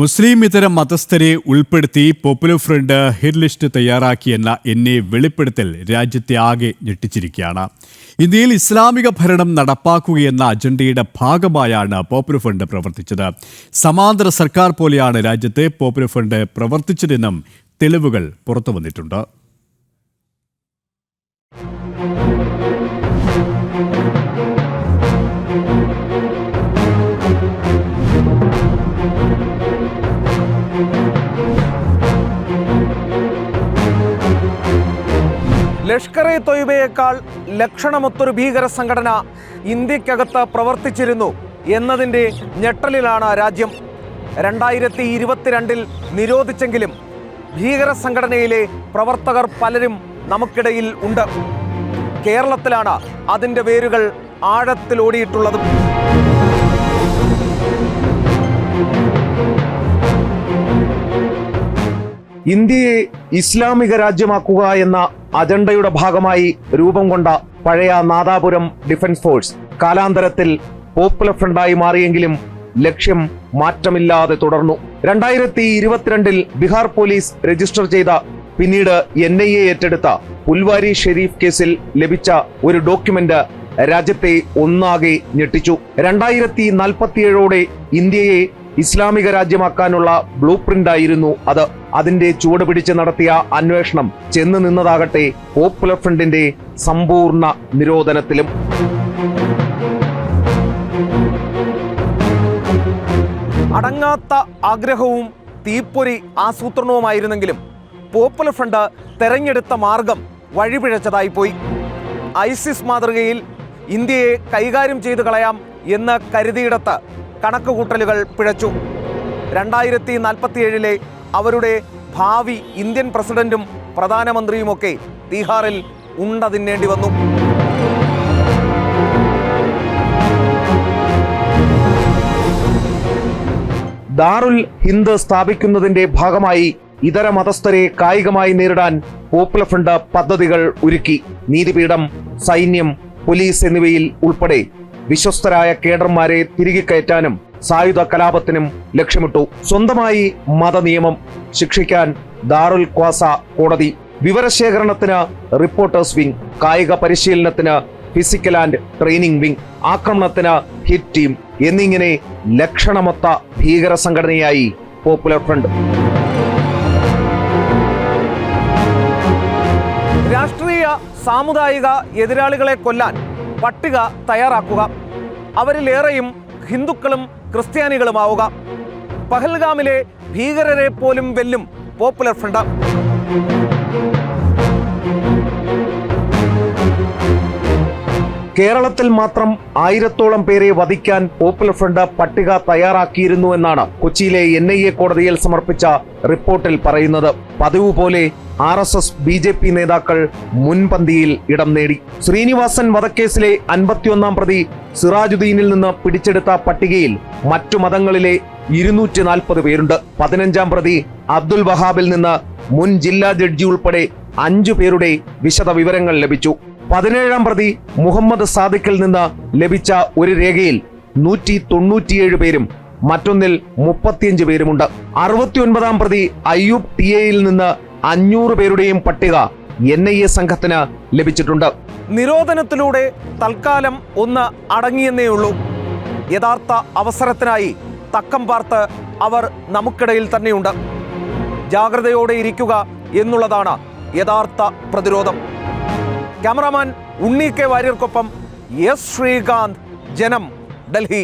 മുസ്ലിം ഇതര മതസ്ഥരെ ഉൾപ്പെടുത്തി പോപ്പുലർ ഫ്രണ്ട് ഹിറ്റ് ലിസ്റ്റ് തയ്യാറാക്കിയെന്ന എന്നെ വെളിപ്പെടുത്തൽ രാജ്യത്തെ ആകെ ഞെട്ടിച്ചിരിക്കുകയാണ്. ഇന്ത്യയിൽ ഇസ്ലാമിക ഭരണം നടപ്പാക്കുകയെന്ന അജണ്ടയുടെ ഭാഗമായാണ് പോപ്പുലർ ഫ്രണ്ട് പ്രവർത്തിച്ചത്. സമാന്തര സർക്കാർ പോലെയാണ് രാജ്യത്തെ പോപ്പുലർ ഫ്രണ്ട് പ്രവർത്തിച്ചതെന്നും തെളിവുകൾ പുറത്തു വന്നിട്ടുണ്ട് ലഷ്കർ എ തൊയ്ബയേക്കാൾ ലക്ഷണമൊത്തൊരു ഭീകര സംഘടന ഇന്ത്യക്കകത്ത് പ്രവർത്തിച്ചിരുന്നു എന്നതിന്റെ ഞെട്ടലിലാണ് രാജ്യം. രണ്ടായിരത്തി ഇരുപത്തിരണ്ടിൽ നിരോധിച്ചെങ്കിലും ഭീകര സംഘടനയിലെ പ്രവർത്തകർ പലരും നമുക്കിടയിൽ ഉണ്ട്. കേരളത്തിലാണ് അതിന്റെ വേരുകൾ ആഴത്തിൽ ഓടിയിട്ടുള്ളത് ഇന്ത്യയെ ഇസ്ലാമിക രാജ്യമാക്കുക എന്ന അജണ്ടയുടെ ഭാഗമായി രൂപം കൊണ്ട പഴയ നാദാപുരം ഡിഫൻസ് ഫോഴ്സ് കാലാന്തരത്തിൽ പോപ്പുലർ ഫ്രണ്ടായി മാറിയെങ്കിലും ലക്ഷ്യം മാറ്റമില്ലാതെ തുടർന്നു. രണ്ടായിരത്തി ഇരുപത്തിരണ്ടിൽ ബീഹാർ പോലീസ് രജിസ്റ്റർ ചെയ്ത പിന്നീട് എൻ ഐ എ ഏറ്റെടുത്ത പുൽവാരി ഷെരീഫ് കേസിൽ ലഭിച്ച ഒരു ഡോക്യുമെന്റ് രാജ്യത്തെ ഒന്നാകെ ഞെട്ടിച്ചു. രണ്ടായിരത്തി നാൽപ്പത്തിയേഴോടെ ഇന്ത്യയെ ഇസ്ലാമിക രാജ്യമാക്കാനുള്ള ബ്ലൂ പ്രിന്റ് ആയിരുന്നു അത്. അതിന്റെ ചുവട് പിടിച്ച് നടത്തിയ അന്വേഷണം ചെന്ന് നിന്നതാകട്ടെ പോപ്പുലർ ഫ്രണ്ടിന്റെ സമ്പൂർണ നിരോധനത്തിലും. അടങ്ങാത്ത ആഗ്രഹവും തീപ്പൊരി ആസൂത്രണവുമായിരുന്നെങ്കിലും പോപ്പുലർ ഫ്രണ്ട് തെരഞ്ഞെടുത്ത മാർഗം വഴിപിഴച്ചതായി പോയി ഐസിസ് മാതൃകയിൽ ഇന്ത്യയെ കൈകാര്യം ചെയ്തു കളയാം എന്ന് കരുതിയിടത്ത് കണക്കുകൂട്ടലുകൾ പിഴച്ചു. രണ്ടായിരത്തി നാൽപ്പത്തിയേഴിലെ അവരുടെ ഭാവി ഇന്ത്യൻ പ്രസിഡന്റും പ്രധാനമന്ത്രിയുമൊക്കെ തീഹാറിൽ ഉണ്ട തിന്നേണ്ടി വന്നു. ദാറുൽ ഹിന്ദ് സ്ഥാപിക്കുന്നതിന്റെ ഭാഗമായി ഇതര മതസ്ഥരെ കായികമായി നേരിടാൻ പോപ്പുലർ ഫ്രണ്ട് പദ്ധതികൾ ഒരുക്കി. നീതിപീഠം സൈന്യം പോലീസ് എന്നിവയിൽ ഉൾപ്പെടെ വിശ്വസ്തരായ കേഡർമാരെ തിരികെ കയറ്റാനും സായുധ കലാപത്തിനും ലക്ഷ്യമിട്ടു. സ്വന്തമായി മതനിയമം ശിക്ഷിക്കാൻ ദാറുൽ ക്വാസ കോടതി. വിവരശേഖരണത്തിന് റിപ്പോർട്ടേഴ്സ് വിംഗ് കായിക പരിശീലനത്തിന് ഫിസിക്കൽ ആൻഡ് ട്രെയിനിംഗ് വിംഗ് ആക്രമണത്തിന് ഹിറ്റ് ടീം എന്നിങ്ങനെ ലക്ഷണമൊത്ത ഭീകര സംഘടനയായി പോപ്പുലർ ഫ്രണ്ട്. രാഷ്ട്രീയ സാമുദായിക എതിരാളികളെ കൊല്ലാൻ പട്ടിക തയ്യാറാക്കുക. അവരിലേറെയും ഹിന്ദുക്കളും ക്രിസ്ത്യാനികളുമാവുക. പഹൽഗാമിലെ ഭീകരരെ പോലും വെല്ലും പോപ്പുലർ ഫ്രണ്ട്. കേരളത്തിൽ മാത്രം ആയിരത്തോളം പേരെ വധിക്കാൻ പോപ്പുലർ ഫ്രണ്ട് പട്ടിക തയ്യാറാക്കിയിരുന്നു എന്നാണ് കൊച്ചിയിലെ എൻ കോടതിയിൽ സമർപ്പിച്ച റിപ്പോർട്ടിൽ പറയുന്നത്. പതിവ് പോലെ R S S B J P നേതാക്കൾ മുൻപന്തിയിൽ ഇടം നേടി. ശ്രീനിവാസൻ വധക്കേസിലെ അൻപത്തിയൊന്നാം പ്രതി സിറാജുദ്ദീനിൽ നിന്ന് പിടിച്ചെടുത്ത പട്ടികയിൽ മറ്റു മതങ്ങളിലെ ഇരുന്നൂറ്റി നാൽപ്പത് പേരുണ്ട്. പതിനഞ്ചാം പ്രതി അബ്ദുൽ വഹാബിൽ നിന്ന് മുൻ ജില്ലാ ജഡ്ജി ഉൾപ്പെടെ അഞ്ചു പേരുടെ വിശദ വിവരങ്ങൾ ലഭിച്ചു. പതിനേഴാം പ്രതി മുഹമ്മദ് സാദിഖിൽ നിന്ന് ലഭിച്ച ഒരു രേഖയിൽ നൂറ്റി തൊണ്ണൂറ്റിയേഴ് പേരും മറ്റൊന്നിൽ മുപ്പത്തിയഞ്ച് പേരുമുണ്ട്. അറുപത്തിയൊൻപതാം പ്രതി അയ്യൂബ് ടി എയിൽ നിന്ന് അഞ്ഞൂറ് പേരുടെയും പട്ടിക എൻ ഐ എ സംഘത്തിന് ലഭിച്ചിട്ടുണ്ട്. നിരോധനത്തിലൂടെ തൽക്കാലം ഒന്ന് അടങ്ങിയെന്നേ ഉള്ളൂ. യഥാർത്ഥ അവസരത്തിനായി തക്കം പാർത്ത് അവർ നമുക്കിടയിൽ തന്നെയുണ്ട്. ജാഗ്രതയോടെ ഇരിക്കുക എന്നുള്ളതാണ് യഥാർത്ഥ പ്രതിരോധം. ക്യാമറാമാൻ ഉണ്ണി കെ വാര്യർക്കൊപ്പം എസ് ശ്രീകാന്ത് ജനം ഡൽഹി.